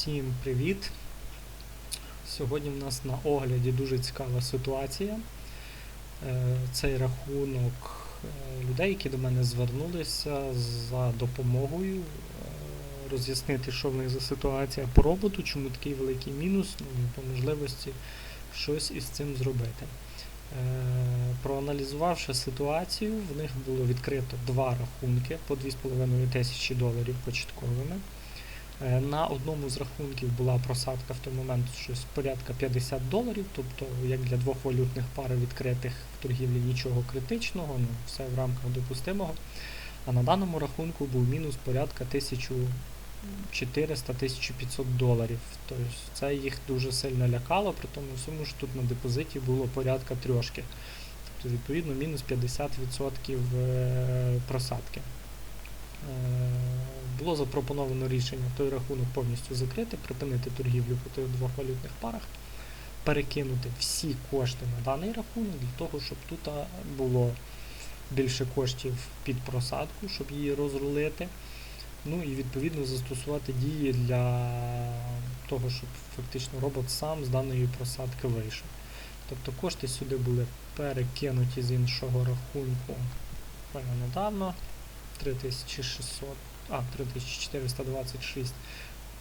Всім привіт! Сьогодні в нас на огляді дуже цікава ситуація. Е, Цей рахунок е, людей, які до мене звернулися за допомогою е, роз'яснити, що в них за ситуація по роботу, чому такий великий мінус, ну по можливості щось із цим зробити. Проаналізувавши ситуацію, в них було відкрито два рахунки по 2,5 тисячі доларів початковими. Е, На одному з рахунків була просадка в той момент щось порядка 50 доларів, тобто як для двох валютних пар відкритих в торгівлі нічого критичного, ну все в рамках допустимого. А на даному рахунку був мінус порядка 1400-1500 доларів. Тобто це їх дуже сильно лякало, при тому всьому, що тут на депозиті було порядка трьошки. Тобто, відповідно, мінус 50% е, просадки. Було запропоновано рішення той рахунок повністю закрити, припинити торгівлю по тих двох валютних парах, перекинути всі кошти на даний рахунок для того, щоб тут було більше коштів під просадку, щоб її розрулити. Ну і відповідно застосувати дії для того, щоб фактично робот сам з даної просадки вийшов. Тобто кошти сюди були перекинуті з іншого рахунку недавно. 3600, а, 3426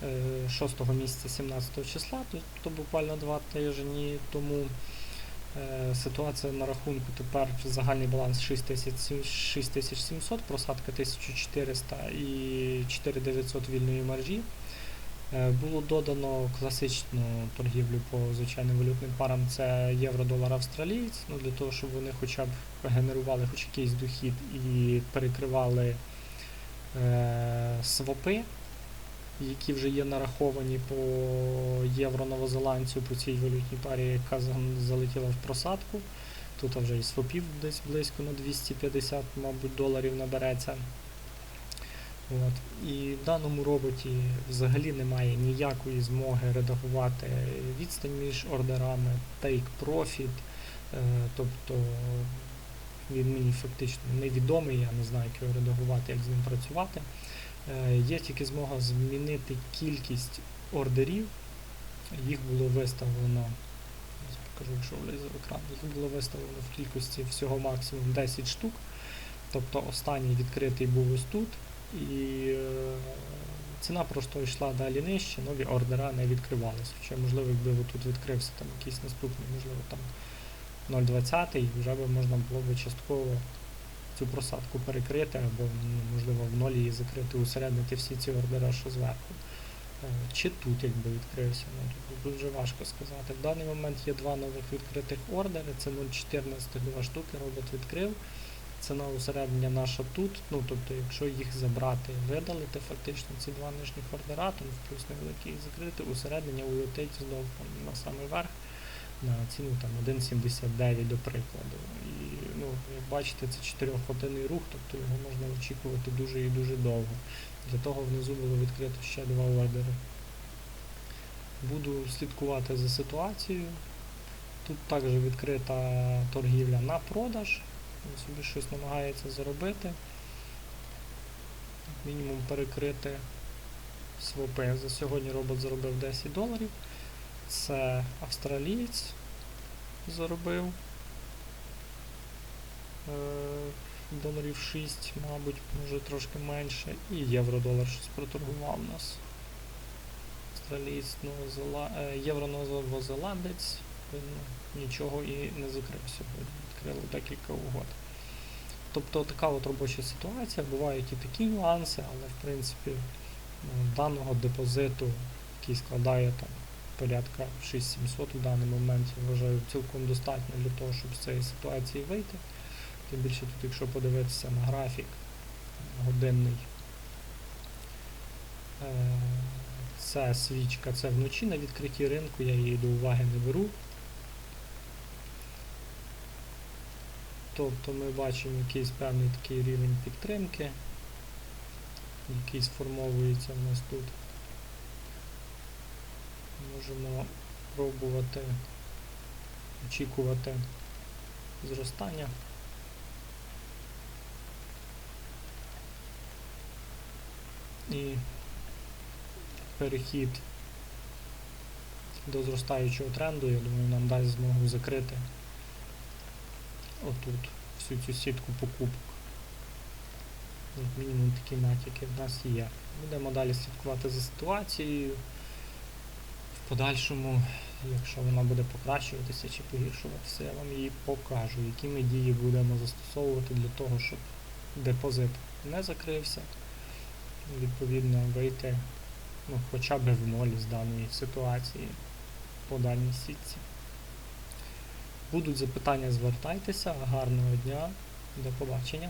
е, 6 місяця 17 числа, тобто буквально два тижні тому. Е, Ситуація на рахунку тепер загальний баланс 6700 6700, просадка 1400 і 4900 вільної маржі. Е, Було додано класичну торгівлю по звичайним валютним парам, це євро-долар австралієць, ну, для того, щоб вони хоча б генерували хоч якийсь дохід і перекривали е, свопи, які вже є нараховані по євро-новозеландцю по цій валютній парі, яка залетіла в просадку. Тут вже і свопів десь близько на 250, мабуть, доларів набереться. От. І в даному роботі взагалі немає ніякої змоги редагувати відстань між ордерами, take profit, е, тобто він мені фактично невідомий, я не знаю, як його редагувати, як з ним працювати. Е, Є тільки змога змінити кількість ордерів. Їх було виставлено, покажу, якщо влізе в екран, їх було виставлено в кількості всього максимум 10 штук. Тобто останній відкритий був ось тут. І е, ціна просто йшла далі нижче, нові ордера не відкривалися. Хоча, можливо, якби тут відкрився там якийсь наступний, можливо, там 0,20, вже би можна було б частково цю просадку перекрити, або, ну, можливо, в нолі її закрити, усереднити всі ці ордера, що зверху. Е, Чи тут якби відкрився, ну дуже важко сказати. В даний момент є два нових відкритих ордери, це 0,14 два штуки, робот відкрив. Ціна усереднення наша тут, ну тобто, якщо їх забрати, видалити фактично ці два нижніх ордера, там в плюс невеликий закрити, усереднення улетить знову на самий верх на ціну там 1,79 до прикладу. І ну, як бачите, це 4-годинний рух, тобто його можна очікувати дуже і дуже довго. Для того внизу було відкрито ще два ордери. Буду слідкувати за ситуацією. Тут також відкрита торгівля на продаж. Він собі щось намагається заробити. Мінімум перекрити свопи. За сьогодні робот заробив 10 доларів. Це австралієць заробив е, доларів 6, мабуть, може трошки менше. І євро-долар щось проторгував нас. Австралієць, Новозела... е, євро-новозеландець нічого і не закрив сьогодні. Відкрили декілька угод. Тобто така от робоча ситуація. Бувають і такі нюанси, але в принципі ну, даного депозиту, який складає там порядка 6700 в даний момент, я вважаю, цілком достатньо для того, щоб з цієї ситуації вийти. Тим більше тут, якщо подивитися на графік годинний, це свічка, це вночі на відкритті ринку, я її до уваги не беру. Тобто ми бачимо якийсь певний такий рівень підтримки, який сформовується в нас тут. Можемо пробувати очікувати зростання. І перехід до зростаючого тренду, я думаю, нам дасть змогу закрити отут всю цю сітку покупок. Мінімум такі натяки в нас є. Будемо далі слідкувати за ситуацією. Подальшому, якщо вона буде покращуватися чи погіршуватися, я вам її покажу, які ми дії будемо застосовувати для того, щоб депозит не закрився. Відповідно, вийти ну, хоча б в ноль з даної ситуації по даній сітці. Будуть запитання, звертайтеся. Гарного дня, до побачення.